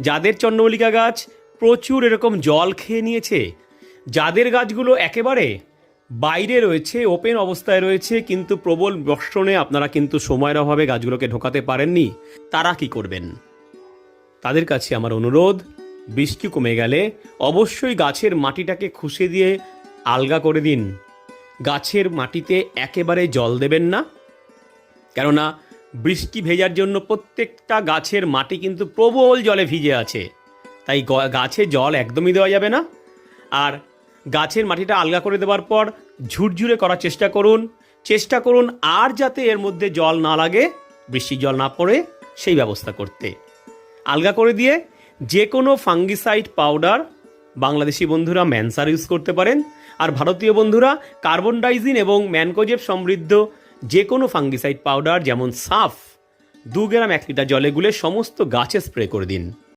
যাদের চন্দ্রমল্লিকা গাছ প্রচুর এরকম জল খেয়ে নিয়েছে, যাদের গাছগুলো একেবারে বাইরে রয়েছে ওপেন অবস্থায় রয়েছে, কিন্তু প্রবল বর্ষণে আপনারা কিন্তু সময়ের অভাবে গাছগুলোকে ঢোকাতে পারেননি, তারা কি করবেন? তাদের কাছে আমার অনুরোধ, বৃষ্টি কমে গেলে অবশ্যই গাছের মাটিটাকে খুশে দিয়ে আলগা করে দিন। গাছের মাটিতে একেবারে জল দেবেন না। কেননা বৃষ্টি ভেজার জন্য প্রত্যেকটা গাছের মাটি কিন্তু প্রবল জলে ভিজে আছে। তাই গাছে জল একদমই দেওয়া যাবে না। আর গাছের মাটিটা আলগা করে দেওয়ার পর ঝুরঝুরে করার চেষ্টা করুন। চেষ্টা করুন আর যাতে এর মধ্যে জল না লাগে বৃষ্টির জল না পড়ে, সেই ব্যবস্থা করতে। আলগা করে দিয়ে যে কোনো ফাঙ্গিসাইড পাউডার বাংলাদেশি বন্ধুরা ম্যানসার ইউজ করতে পারেন। আর ভারতীয় বন্ধুরা কার্বন ডাইজিন এবং ম্যানকোজেব সমৃদ্ধ যে কোনো ফাঙ্গিসাইড পাউডার যেমন সাফ, দু গ্রাম এক লিটার জলে গুলে সমস্ত গাছে স্প্রে করে দিন।